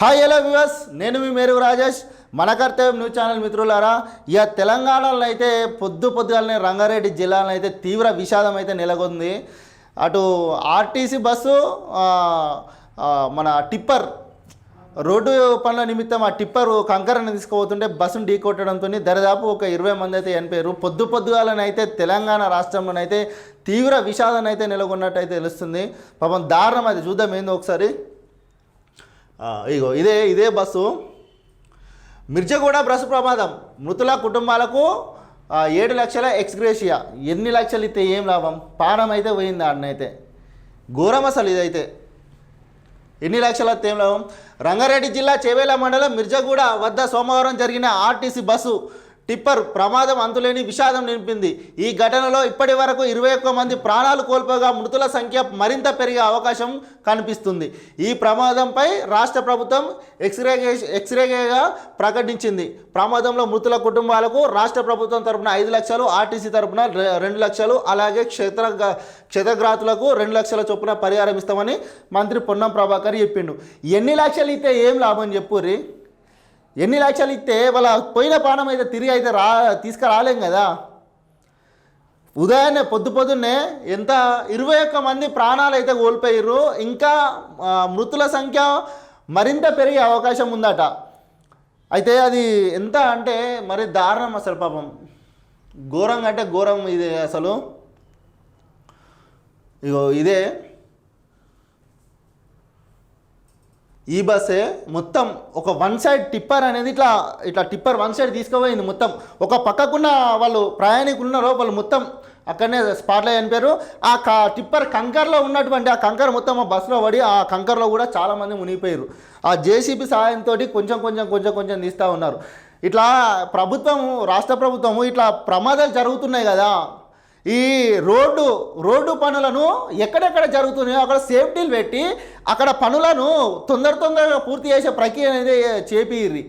Hi hello viewers నేను మీ మేరు రాజేష్. మన కర్తవ్యం న్యూస్ ఛానల్ మిత్రులారా ఇక తెలంగాణలో అయితే పొద్దు పొద్దుగాలనే రంగారెడ్డి జిల్లాలో అయితే తీవ్ర విషాదం అయితే నెలకొంది. అటు ఆర్టీసీ బస్సు మన టిప్పర్ రోడ్డు పనుల నిమిత్తం ఆ టిప్పర్ కంకరను తీసుకుపోతుంటే బస్సును ఢీకొట్టడంతో దరిదాపు ఒక ఇరవై మంది అయితే చనిపోయారు. పొద్దు పొద్దుగాలనైతే తెలంగాణ రాష్ట్రంలోనైతే తీవ్ర విషాదం అయితే నెలకొన్నట్టు అయితే తెలుస్తుంది. పాపం దారుణం అది. చూద్దాం ఏందో ఒకసారి. ఇగో ఇదే ఇదే బస్సు. మిర్జగూడ బస్సు ప్రమాదం. మృతుల కుటుంబాలకు ఏడు లక్షల ఎక్స్గ్రేషియా. ఎన్ని లక్షలు ఇస్తే ఏం లాభం? పానం అయితే పోయింది ఆడనైతే. ఘోరం అసలు ఇదైతే. ఎన్ని లక్షల ఏం లాభం? రంగారెడ్డి జిల్లా చేవేల మండలం మిర్జగూడ వద్ద సోమవారం జరిగిన ఆర్టీసీ బస్సు టిప్పర్ ప్రమాదం అంతులేని విషాదం నింపింది. ఈ ఘటనలో ఇప్పటి వరకు ఇరవై ఒక్క మంది ప్రాణాలు కోల్పోగా మృతుల సంఖ్య మరింత పెరిగే అవకాశం కనిపిస్తుంది. ఈ ప్రమాదంపై రాష్ట్ర ప్రభుత్వం ఎక్స్రే ఎక్స్రేగా ప్రకటించింది. ప్రమాదంలో మృతుల కుటుంబాలకు రాష్ట్ర ప్రభుత్వం తరపున ఐదు లక్షలు ఆర్టీసీ తరపున రెండు లక్షలు అలాగే క్షేత్ర క్షతగ్రాతులకు రెండు లక్షల చొప్పున పరిహారం ఇస్తామని మంత్రి పొన్నం ప్రభాకర్ చెప్పిండు. ఎన్ని లక్షలు ఇస్తే ఏం లాభం చెప్పుర్రి ఎన్ని లక్షలు ఇస్తే వాళ్ళ పోయిన పానం అయితే తిరిగి అయితే రా తీసుకురాలేం కదా? ఉదయాన్నే పొద్దు పొద్దున్నే ఎంత ఇరవై ఒక్క మంది ప్రాణాలు అయితే కోల్పోయారు ఇంకా మృతుల సంఖ్య మరింత పెరిగే అవకాశం ఉందట. అయితే అది ఎంత అంటే మరి దారుణం అసలు పాపం. ఘోరంగా అంటే ఘోరం ఇది అసలు. ఇగో ఇదే. ఈ బస్సే మొత్తం ఒక వన్ సైడ్ టిప్పర్ అనేది ఇట్లా ఇట్లా టిప్పర్ వన్ సైడ్ తీసుకుపోయింది మొత్తం. ఒక పక్కకున్న వాళ్ళు ప్రయాణికులు ఉన్నారో వాళ్ళు మొత్తం అక్కడనే స్పాట్లో చనిపోయారు. ఆ కా టిప్పర్ కంకర్లో ఉన్నటువంటి ఆ కంకర్ మొత్తం ఆ బస్సులో పడి ఆ కంకర్లో కూడా చాలామంది మునిగిపోయారు. ఆ జేసీబీ సహాయంతో కొంచెం కొంచెం కొంచెం కొంచెం తీస్తూ ఉన్నారు. ఇట్లా ప్రభుత్వము రాష్ట్ర ప్రభుత్వము ఇట్లా ప్రమాదాలు జరుగుతున్నాయి కదా. ఈ రోడ్డు రోడ్డు పనులను ఎక్కడెక్కడ జరుగుతున్నాయో అక్కడ సేఫ్టీలు పెట్టి అక్కడ పనులను తొందర తొందరగా పూర్తి చేసే ప్రక్రియ అనేది చేపిర్రి.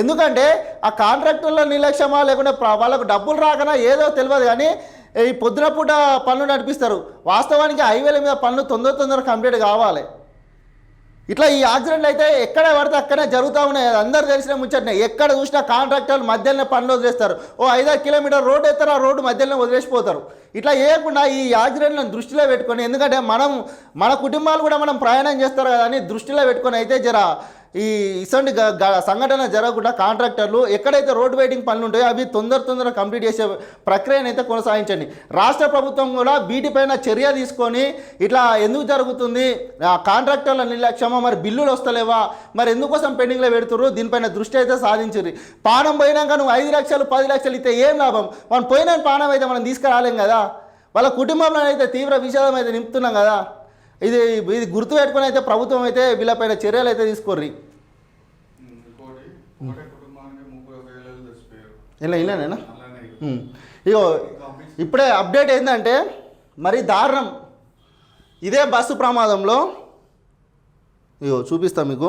ఎందుకంటే ఆ కాంట్రాక్టర్ల నిర్లక్ష్యమా లేకుంటే వాళ్ళకు డబ్బులు రాకనా ఏదో తెలియదు కానీ ఈ పొద్దున పూట పనులు నడిపిస్తారు. వాస్తవానికి హైవేల మీద పనులు తొందర తొందర కంప్లీట్ కావాలి. ఇట్లా ఈ యాక్సిడెంట్లు అయితే ఎక్కడ పడితే అక్కడే జరుగుతూ ఉన్నాయి. అది అందరు తెలిసిన ముచ్చటనే. ఎక్కడ చూసినా కాంట్రాక్టర్లు మధ్యలోనే పనులు వదిలేస్తారు. ఓ ఐదారు కిలోమీటర్ రోడ్డు ఎత్తారు ఆ రోడ్డు మధ్యలోనే వదిలేసిపోతారు. ఇట్లా వేయకుండా ఈ యాక్సిడెంట్లను దృష్టిలో పెట్టుకొని ఎందుకంటే మనం మన కుటుంబాలు కూడా మనం ప్రయాణం చేస్తారు కదా అని దృష్టిలో పెట్టుకొని అయితే జర ఈ ఇసంటి గ- సంఘటన జరగకుండా కాంట్రాక్టర్లు ఎక్కడైతే రోడ్ వెయిటింగ్ పనులు ఉంటాయో అవి తొందర తొందర కంప్లీట్ చేసే ప్రక్రియను అయితే కొనసాగించండి. రాష్ట్ర ప్రభుత్వం కూడా వీటిపైన చర్య తీసుకొని ఇట్లా ఎందుకు జరుగుతుంది? కాంట్రాక్టర్ల నిర్లక్ష్యమా? మరి బిల్లులు వస్తలేవా? మరి ఎందుకోసం పెండింగ్లో పెడుతుర్రు? దీనిపైన దృష్టి అయితే సాధించింది పానం పోయినాక నువ్వు ఐదు లక్షలు పది లక్షలు ఇస్తే ఏం లాభం? మనం పోయిన పానం అయితే మనం తీసుకురాలేం కదా? వాళ్ళ కుటుంబంలో అయితే తీవ్ర విషాదం అయితే నింపుతున్నాం కదా? ఇది ఇది గుర్తుపెట్టుకొని అయితే ప్రభుత్వం అయితే వీళ్ళపైన చర్యలు అయితే తీసుకోర్రి. ఇలా ఇలానేనా. ఇగో ఇప్పుడే అప్డేట్ ఏంటంటే మరి దారుణం. ఇదే బస్సు ప్రమాదంలో ఇగో చూపిస్తా మీకు.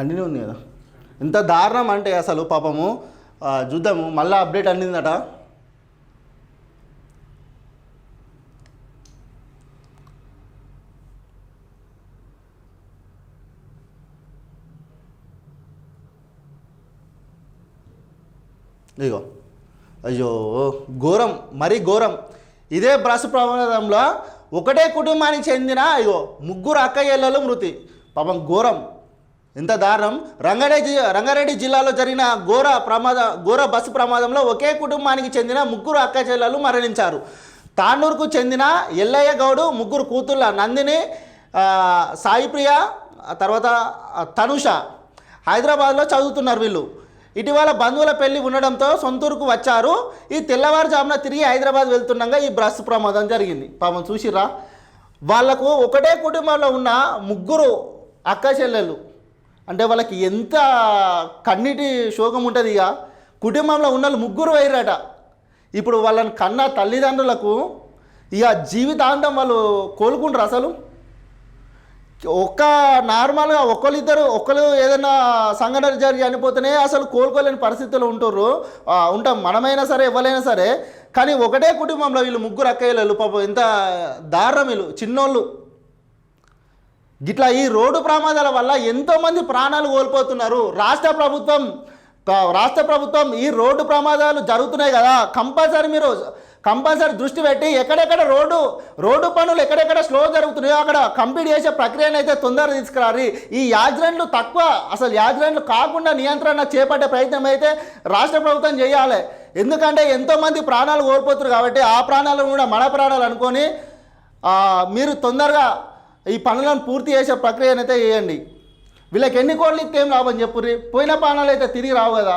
కంటిన్యూ ఉంది కదా. ఎంత దారుణం అంటే అసలు పాపము చూద్దాము మళ్ళీ అప్డేట్ అందిందట. ఇగో అయ్యో ఘోరం మరీ ఘోరం. ఇదే బ్రస్ ప్రమాదంలో ఒకటే కుటుంబానికి చెందిన అయ్యో ముగ్గురు అక్కయ్యలలో మృతి. పాపం ఘోరం. ఇంత దారుణం. రంగారెడ్డి రంగారెడ్డి జిల్లాలో జరిగిన ఘోర ప్రమాద ఘోర బస్సు ప్రమాదంలో ఒకే కుటుంబానికి చెందిన ముగ్గురు అక్క చెల్లెలు మరణించారు. తాండూరుకు చెందిన ఎల్లయ్య గౌడు ముగ్గురు కూతుళ్ళ నందిని సాయిప్రియ తర్వాత తనుష హైదరాబాద్లో చదువుతున్నారు వీళ్ళు. ఇటీవల బంధువుల పెళ్ళి ఉండడంతో సొంతూరుకు వచ్చారు. ఈ తెల్లవారుజామున తిరిగి హైదరాబాద్ వెళ్తుండగా ఈ బస్సు ప్రమాదం జరిగింది. పాపం చూసిరా వాళ్ళకు ఒకటే కుటుంబంలో ఉన్న ముగ్గురు అక్క చెల్లెలు. అంటే వాళ్ళకి ఎంత కన్నీటి శోకం ఉంటుంది ఇక? కుటుంబంలో ఉన్న వాళ్ళు ముగ్గురు వైరట ఇప్పుడు వాళ్ళని కన్న తల్లిదండ్రులకు ఇక జీవితాంతం వాళ్ళు కోలుకుంటారు అసలు. ఒక్క నార్మల్గా ఒకళ్ళిద్దరు ఒకరు ఏదైనా సంఘటన జరిగి చనిపోతేనే అసలు కోలుకోలేని పరిస్థితులు ఉంటుర్రు. ఉంటాం మనమైనా సరే ఎవరైనా సరే. కానీ ఒకటే కుటుంబంలో వీళ్ళు ముగ్గురు అక్కయ్యలు పాపం ఎంత దారుణం వీళ్ళు చిన్నోళ్ళు. ఇట్లా ఈ రోడ్డు ప్రమాదాల వల్ల ఎంతోమంది ప్రాణాలు కోల్పోతున్నారు. రాష్ట్ర ప్రభుత్వం రాష్ట్ర ప్రభుత్వం ఈ రోడ్డు ప్రమాదాలు జరుగుతున్నాయి కదా. కంపల్సరీ మీరు కంపల్సరీ దృష్టి పెట్టి ఎక్కడెక్కడ రోడ్డు రోడ్డు పనులు ఎక్కడెక్కడ స్లో జరుగుతున్నాయో అక్కడ కంప్లీట్ చేసే ప్రక్రియను అయితే తొందరగా తీసుకురాలి ఈ యాక్సిడెంట్లు తక్కువ అసలు యాక్సిడెంట్లు కాకుండా నియంత్రణ చేపట్టే ప్రయత్నం అయితే రాష్ట్ర ప్రభుత్వం చేయాలి. ఎందుకంటే ఎంతోమంది ప్రాణాలు కోల్పోతున్నారు కాబట్టి ఆ ప్రాణాలు కూడా మన ప్రాణాలు అనుకొని మీరు తొందరగా ఈ పనులను పూర్తి చేసే ప్రక్రియనైతే చేయండి. వీళ్ళకి ఎన్ని కోట్లు ఇస్తే ఏం లాభం చెప్పుర్రి? పోయిన ప్రాణాలు అయితే తిరిగి రావు కదా.